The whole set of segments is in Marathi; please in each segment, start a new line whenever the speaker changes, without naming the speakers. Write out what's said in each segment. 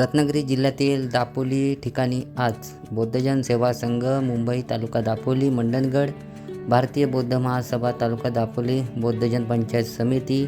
रत्नागिरी जिल्ह्यातील दापोली ठिकाणी आज बौद्धजन सेवा संघ मुंबई तालुका दापोली मंडणगड भारतीय बौद्ध महासभा तालुका दापोली बौद्धजन पंचायत समिती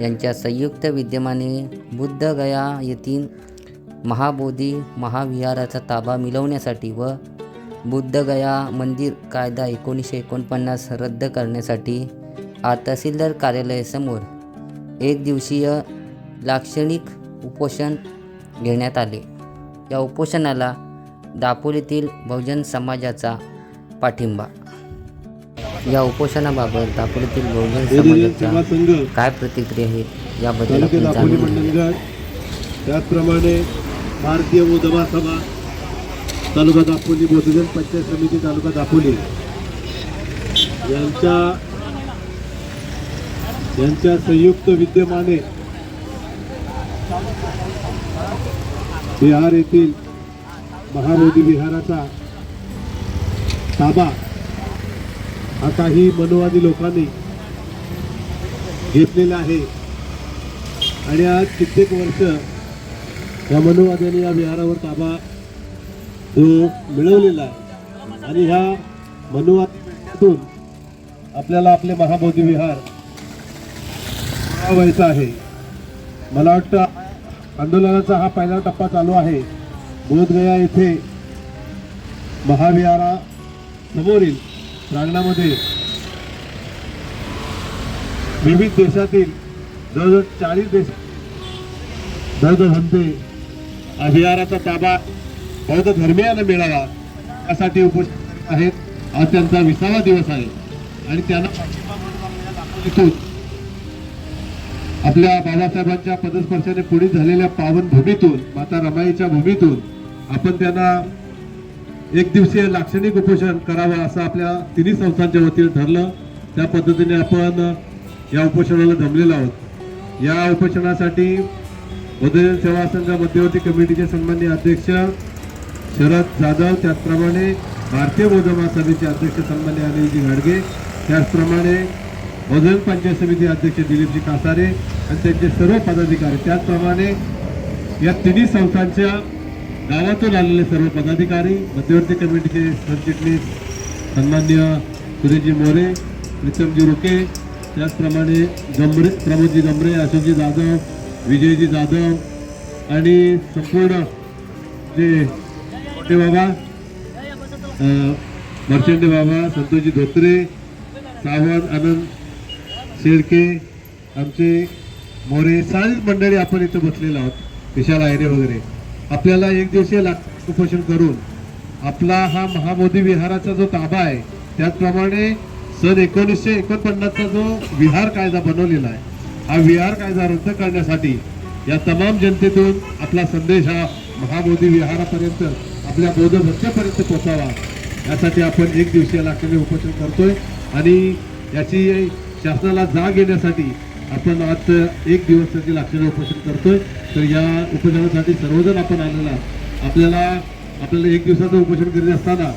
यांच्या संयुक्त विद्यमाने बुद्धगया येथील महाबोधी महाविहाराचा ताबा मिळवण्यासाठी व बुद्धगया मंदिर कायदा एकोणीसशे एकोणपन्नास रद्द करण्यासाठी आज तहसीलदार कार्यालयासमोर एक दिवसीय लाक्षणिक उपोषण घेण्यात आले. या उपोषणाला दापोलीतील बहुजन समाजाचा पाठिंबा. या उपोषणाबाबत दापोलीतील बहुजन समाजाचा काय प्रतिक्रिया आहेत याबद्दल
त्याचप्रमाणे भारतीय बौद्ध महासभा तालुका दापोली बौद्धजन पंचायत समिती तालुका दापोली यांच्या यांच्या संयुक्त विद्यमाने बिहार येथील महाबोधी विहाराचा ताबा हा काही मनोवादी लोकांनी घेतलेला आहे. आणि आज कित्येक वर्ष या मनोवाद्याने या विहारावर ताबा जो मिळवलेला आहे. आणि ह्या मनोवादातून आपल्याला आपले महाबोधी विहार मिळवायचा आहे. मला वाटतं आंदोलनाचा हा पहिला टप्पा चालू आहे. बोधगया येथे महाविहारा समोरील प्रांगणामध्ये विविध देशातील जवळजवळ चाळीस देश बौद्ध धंदे अभिहाराचा ताबा बौद्ध धर्मियांना मिळावा यासाठी उपस्थित आहेत. आज त्यांचा विसावा दिवस आहे. आणि त्यांना पाठिंबा म्हणून आपल्या बाबासाहेबांच्या पदस्पर्शाने पुढे झालेल्या पावन भूमीतून माता रमाईच्या भूमीतून आपण त्यांना एक दिवसीय लाक्षणिक उपोषण करावं असं आपल्या तिन्ही संस्थांच्या वतीने ठरलं. त्या पद्धतीने आपण या उपोषणाला जमलेलो आहोत. या उपोषणासाठी बौद्धजन सेवा संघ मध्यवर्ती कमिटीचे सन्मान्य अध्यक्ष शरद जाधव त्याचप्रमाणे भारतीय बौद्ध महासभेचे अध्यक्ष सन्मान्य अनिलजी घाडगे त्याचप्रमाणे भजन पंचायत समिती अध्यक्ष दिलीपजी कासारे आणि त्यांचे सर्व पदाधिकारी त्याचप्रमाणे या तिन्ही संस्थांच्या गावातून आलेले सर्व पदाधिकारी मध्यवर्ती कमिटीचे सरचिटणीस सन्मान्य सुरेशजी मोरे प्रीतमजी रुके त्याचप्रमाणे गमरे प्रमोदजी गमरे अशोकजी जाधव विजयजी जाधव आणि संपूर्ण जे मोठे बाबा मर्चंडे बाबा संतोषजी धोत्रे सावंत आनंद शेळके आमचे मोरे सारीच मंडळी आपण इथं बसलेलो आहोत विशाल आयरे वगैरे. आपल्याला एक दिवसीय उपोषण करून आपला हा महाबोधी विहाराचा जो ताबा आहे त्याचप्रमाणे सन एकोणीसशे एकोणपन्नासचा जो विहार कायदा बनवलेला आहे हा विहार कायदा रद्द करण्यासाठी या तमाम जनतेतून आपला संदेश हा महाबोधी विहारापर्यंत आपल्या बौद्ध भक्तापर्यंत पोचावा यासाठी आपण एक दिवसीय लाखनी उपोषण करतोय. आणि याची शासनाला जाग येण्यासाठी आपण आज एक दिवस त्याची लाक्षणिक उपोषण करतोय. तर या उपोषणासाठी सर्वजण आपण आलेला आपल्याला आपल्याला एक दिवसाचं उपोषण करीत असताना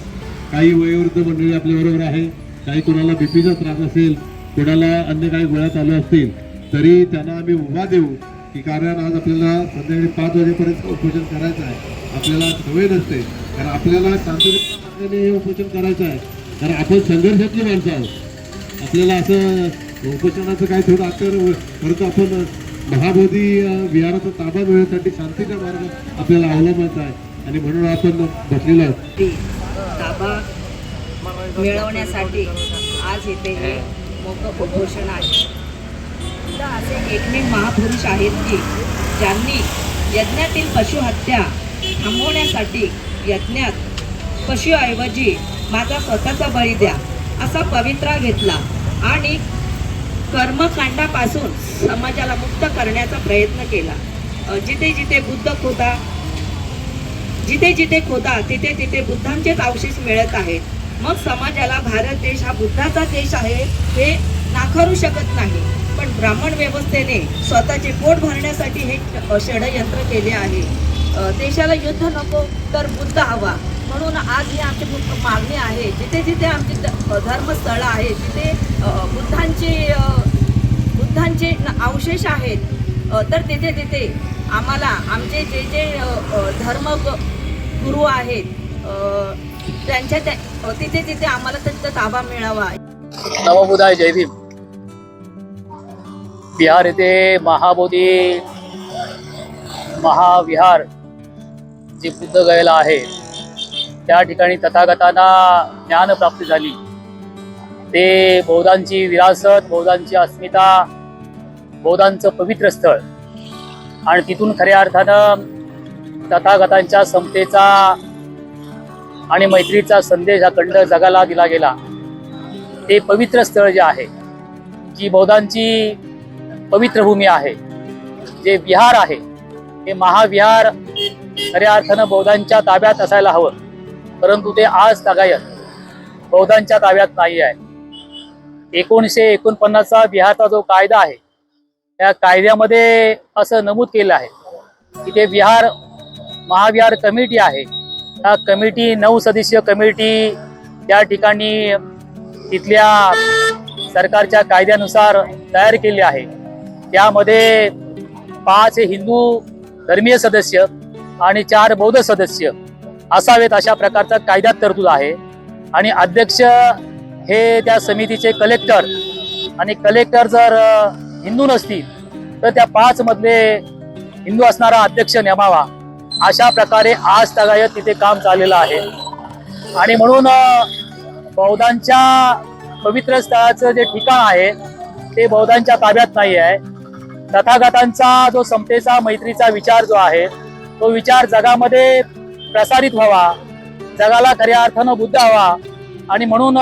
काही वयोवृद्ध मंडळी आपल्याबरोबर आहे. काही कोणाला बीपीचा त्रास असेल कोणाला अन्य काही गोळ्या चालू असतील तरी त्यांना आम्ही उभा देऊ. की कारण आज आपल्याला संध्याकाळी पाच वाजेपर्यंत उपोषण करायचं आहे. आपल्याला सवय नसते. कारण आपल्याला शांततेच्या हे उपोषण करायचं आहे. कारण आपण संघर्षातली माणसं आहोत. आपल्याला असं उपोषणाचं काय थोडं आकर परंतु आपण महाबोधी विहाराचा ताबा मिळवण्यासाठी शांतीचा मार्ग आपल्याला अवलंबायचा आहे. आणि म्हणून आपण बसलेलो आहोत.
ताबा मिळवण्यासाठी आज इथे हे मोठं उपोषण आहे. तर असे एकमेव महापुरुष आहेत की ज्यांनी यज्ञातील पशुहत्या थांबवण्यासाठी यज्ञात पशुऐवजी माझा स्वतःचा बळी द्या. असा पवित्रा घेतला आणि कर्मकांडापासून समाजाला मुक्त करण्याचा प्रयत्न केला. जिथे जिथे बुद्ध खोदा जिथे जिथे खोदा तिथे तिथे बुद्धांचेच अवशेष मिळत आहेत. मग समाजाला भारत देश हा बुद्धाचा देश आहे हे नाकारू शकत नाही. पण ब्राह्मण व्यवस्थेने स्वतःचे पोट भरण्यासाठी हे षडयंत्र केले आहे. देशाला युद्ध नको तर बुद्ध हवा. म्हणून आज ही आमची मु- मागणी आहे. जिथे जिथे आमची ध- धर्मस्थळं आहेत तिथे बुद्धांचे बुद्धांचे अवशेष आहेत तर तिथे तिथे आम्हाला आमचे जे जे धर्म गुरु आहेत त्यांच्या त्या तिथे तिथे आम्हाला त्यांचा ताबा मिळावा.
नवबुधाय जय भीम. बिहार येथे महाबोधी महाविहार जे बुद्ध गयला आहे त्या ठिकाणी तथागतांना ज्ञानप्राप्ती झाली. ते बौद्धांची विरासत बौद्धांची अस्मिता बौद्धांचं पवित्र स्थळ आणि तिथून खऱ्या अर्थानं तथागतांच्या समतेचा आणि मैत्रीचा संदेश अखंड जगाला दिला गेला. ते पवित्र स्थळ जे आहे जी बौद्धांची पवित्र भूमी आहे जे विहार आहे हे महाविहार खऱ्या अर्थानं बौद्धांच्या ताब्यात असायला हवं. परंतु ते आज तागायत बौद्धांच्या ताब्यात नाही आहे. एकोणीसशे एकोणपन्नासचा बिहारचा जो कायदा आहे त्या कायद्यामध्ये असं नमूद केलं आहे की ते विहार महाविहार कमिटी आहे. त्या कमिटी नऊ सदस्यीय कमिटी त्या ठिकाणी तिथल्या सरकारच्या कायद्यानुसार तयार केली आहे. त्यामध्ये पाच हिंदू धर्मीय सदस्य आणि चार बौद्ध सदस्य असावेत अशा प्रकारचा कायद्यात तरतूद आहे. आणि अध्यक्ष हे त्या समितीचे कलेक्टर आणि कलेक्टर जर हिंदू नसतील तर त्या पाच मधले हिंदू असणारा अध्यक्ष नेमावा. अशा प्रकारे आज तगायत तिथे काम चाललेलं आहे. आणि म्हणून बौद्धांच्या पवित्र स्थळाचं जे ठिकाण आहे ते बौद्धांच्या ताब्यात नाही आहे. तथागतांचा जो समतेचा मैत्रीचा विचार जो आहे तो विचार जगामध्ये प्रसारित व्हावा. जगाला खऱ्या अर्थानं बुद्ध हवा. आणि म्हणून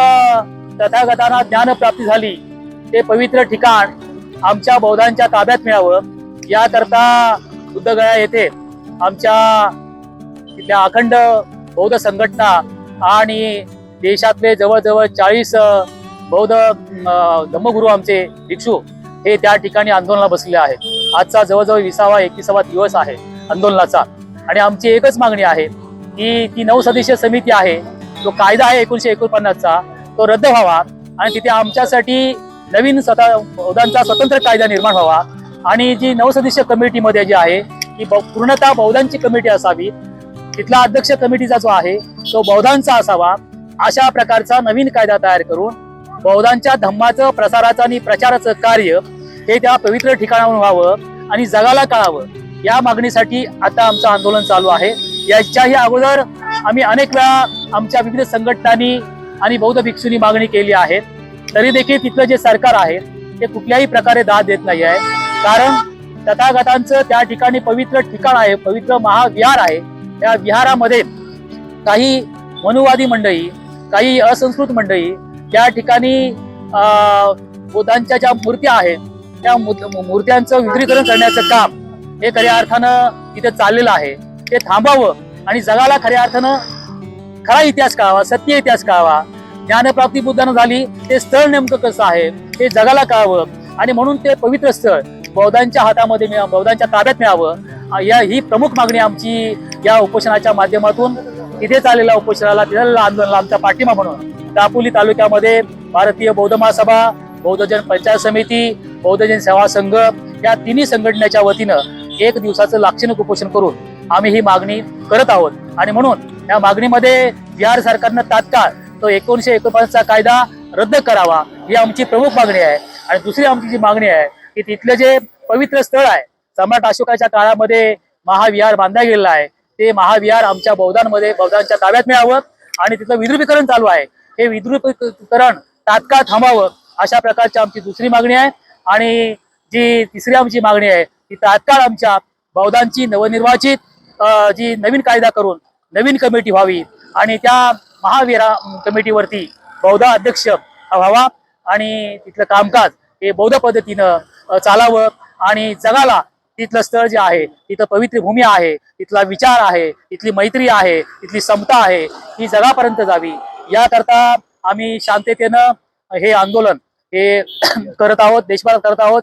तथागतांना ज्ञानप्राप्ती झाली. ते पवित्र ठिकाण आमच्या बौद्धांच्या ताब्यात मिळावं. याकरता बुद्धगया येथे आमच्या तिथल्या अखंड बौद्ध संघटना आणि देशातले जवळजवळ चाळीस बौद्ध धम्मगुरू आमचे भिक्षू हे त्या ठिकाणी आंदोलनाला बसले आहेत. आजचा जवळजवळ विसावा एकविसावा दिवस आहे आंदोलनाचा. आणि आमची एकच मागणी आहे की ती नऊ सदस्यीय समिती आहे जो कायदा आहे एकोणीशे एकोणपन्नासचा तो रद्द व्हावा आणि तिथे आमच्यासाठी नवीन स्वतः बौद्धांचा स्वतंत्र कायदा निर्माण व्हावा. आणि जी नऊ कमिटीमध्ये जी आहे ती पूर्णतः बौद्धांची कमिटी असावी. तिथला अध्यक्ष कमिटीचा जो आहे तो बौद्धांचा असावा अशा प्रकारचा नवीन कायदा तयार करून बौद्धांच्या धम्माचं प्रसाराचं आणि प्रचाराचं कार्य हे त्या पवित्र ठिकाणाहून व्हावं आणि जगाला कळावं. या मागणीसाठी आता आमचं आंदोलन चालू आहे. याच्याही अगोदर आम्ही अनेक वेळा आमच्या विविध संघटनांनी आणि बौद्ध भिक्षूंनी मागणी केली आहे. तरी देखील तिथलं जे सरकार आहे ते कुठल्याही प्रकारे दाद देत नाही आहे. कारण तथागतांचं त्या ठिकाणी पवित्र ठिकाण आहे पवित्र महाविहार आहे. त्या विहारामध्ये काही मनुवादी मंडळी काही असंस्कृत मंडळी त्या ठिकाणी बुद्धांच्या ज्या मूर्त्या आहेत त्या मूर्त्यांचं विक्रीकरण करण्याचं काम हे खऱ्या अर्थानं तिथे चाललेलं आहे. ते थांबावं आणि जगाला खऱ्या अर्थानं खरा इतिहास कळावा सत्य इतिहास कळावा. ज्ञानप्राप्ती बुद्धानं झाली ते स्थळ नेमकं कसं आहे हे जगाला कळावं. आणि म्हणून ते पवित्र स्थळ बौद्धांच्या हातामध्ये मिळावं बौद्धांच्या ताब्यात मिळावं. या ही प्रमुख मागणी आमची या उपोषणाच्या माध्यमातून तिथे चाललेल्या उपोषणाला तिथे आंदोलनाला आमचा पाठिंबा म्हणून दापोली तालुक्यामध्ये भारतीय बौद्ध महासभा बौद्धजन पंचायत समिती बौद्धजन सेवा संघ या तिन्ही संघटनेच्या वतीनं एक दिवसाचं लाक्षणिक उपोषण करून आम्ही ही मागणी करत आहोत. आणि म्हणून या मागणीमध्ये बिहार सरकारनं तात्काळ तो एकोणीशे एकोणपन्नासचा कायदा रद्द करावा ही आमची प्रमुख मागणी आहे. आणि दुसरी आमची जी मागणी आहे की तिथलं जे पवित्र स्थळ आहे सम्राट अशोकाच्या काळामध्ये महाविहार बांधला गेलेला आहे ते महाविहार आमच्या बौद्धांमध्ये बौद्धांच्या ताब्यात मिळावं आणि तिथलं विद्रुपीकरण चालू आहे. हे विद्रुपीकरण तात्काळ थांबावं अशा प्रकारची आमची दुसरी मागणी आहे. आणि जी तिसरी आमची मागणी आहे ती तात्काळ आमच्या बौद्धांची नवनिर्वाचित जी नवीन कायदा करून नवीन कमिटी व्हावी आणि त्या महावीरा कमिटीवरती बौद्ध अध्यक्ष व्हावा आणि तिथलं कामकाज हे बौद्ध पद्धतीनं चालावं आणि जगाला तिथलं स्थळ जे आहे तिथं पवित्र भूमी आहे तिथला विचार आहे तिथली मैत्री आहे तिथली समता आहे ही जगापर्यंत जावी. याकरता आम्ही शांततेनं हे आंदोलन हे करत आहोत देशभरात करत आहोत.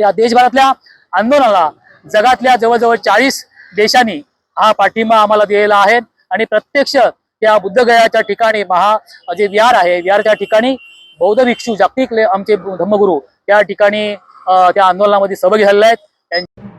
या देशभरातल्या आंदोलनाला जगातल्या जवळजवळ चाळीस देशांनी हा पाठिंबा आम्हाला दिलेला आहे. आणि प्रत्यक्ष त्या बुद्धगयाच्या ठिकाणी महा जे विहार आहे विहारच्या ठिकाणी बौद्ध भिक्षू जागतिक आमचे धम्मगुरू त्या ठिकाणी त्या आंदोलनामध्ये सहभागी झालेले आहेत. त्यां-